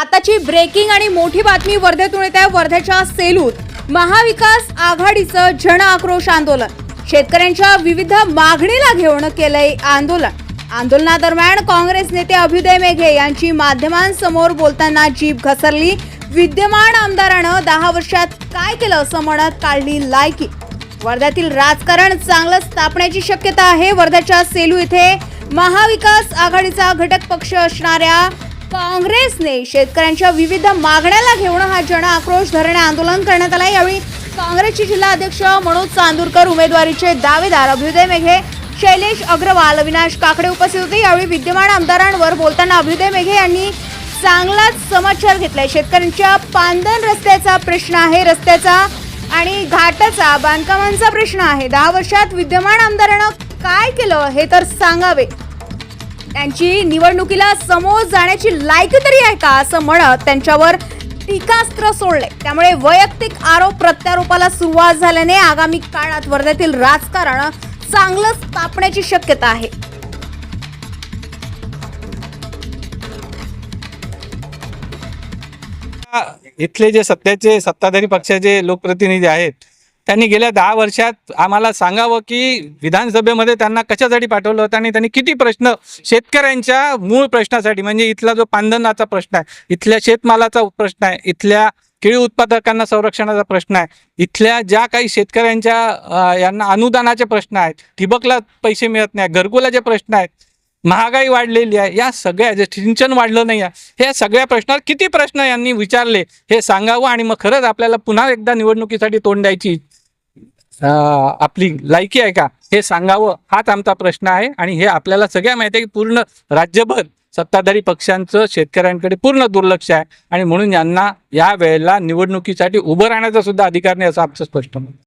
आताची ब्रेकिंग आणि मोठी बातमी वर्धेतून येत आहे. वर्ध्याच्या सेलूत महाविकास आघाडीचं जन आक्रोश आंदोलन. शेतकऱ्यांच्या विविध मागणीला घेऊन केलंय आंदोलन. आंदोलनादरम्यान काँग्रेस नेते अभ्युदय मेघे यांची माध्यमांसमोर बोलताना जीभ घसरली. विद्यमान आमदारानं दहा वर्षात काय केलं असं म्हणत काढली लायकी. वर्ध्यातील राजकारण चांगलं स्थापण्याची शक्यता आहे. वर्ध्याच्या सेलू इथे महाविकास आघाडीचा घटक पक्ष असणाऱ्या काँग्रेसने शेतकऱ्यांच्या विविध मागण्याला घेऊन हा जन आक्रोश धरणे आंदोलन करण्यात आला. यावेळी काँग्रेसचे जिल्हा अध्यक्ष मनोज चांदूरकर उमेदवारीचे दावेदार अभ्युदय मेघे शैलेश अग्रवाल अविनाश काकडे उपस्थित होते. यावेळी विद्यमान आमदारांवर बोलताना अभ्युदय मेघे यांनी चांगलाच समाचार घेतलाय. शेतकऱ्यांच्या पांदन रस्त्याचा प्रश्न आहे रस्त्याचा आणि घाटाचा बांधकामांचा प्रश्न आहे. दहा वर्षात विद्यमान आमदारानं काय केलं हे तर सांगावे. त्यांची निवडणुकीला समोर जाण्याची लायकी तरी आहे का असं म्हणत त्यांच्यावर टीकास्त्र सोडले. त्यामुळे वैयक्तिक आरोप प्रत्यारोपाला सुरुवात झाल्याने आगामी काळात वर्ध्यातील राजकारण चांगलं तापण्याची शक्यता आहे. इथले जे सत्याचे सत्ताधारी पक्षाचे लोकप्रतिनिधी आहेत त्यांनी गेल्या दहा वर्षात आम्हाला सांगावं की विधानसभेमध्ये त्यांना कशासाठी पाठवलं होतं आणि त्यांनी किती प्रश्न शेतकऱ्यांच्या मूळ प्रश्नासाठी म्हणजे इथला जो पांधनाचा प्रश्न आहे इथल्या शेतमालाचा प्रश्न आहे इथल्या केळी उत्पादकांना संरक्षणाचा प्रश्न आहे इथल्या ज्या काही शेतकऱ्यांच्या यांना अनुदानाचे प्रश्न आहेत ठिबकला पैसे मिळत नाही घरकुलाचे प्रश्न आहेत महागाई वाढलेली आहे या सगळ्या जे सिंचन वाढलं नाही आहे ह्या सगळ्या प्रश्नावर किती प्रश्न यांनी विचारले हे सांगावं आणि मग खरंच आपल्याला पुन्हा एकदा निवडणुकीसाठी तोंड द्यायची आपली लायकी आहे का? हे सांगावं हाच आमचा प्रश्न आहे. आणि हे आपल्याला सगळ्या माहिती आहे की पूर्ण राज्यभर सत्ताधारी पक्षांचं शेतकऱ्यांकडे पूर्ण दुर्लक्ष आहे. आणि म्हणून यांना या वेळेला निवडणुकीसाठी उभं राहण्याचा सुद्धा अधिकार नाही असं आमचं स्पष्ट मत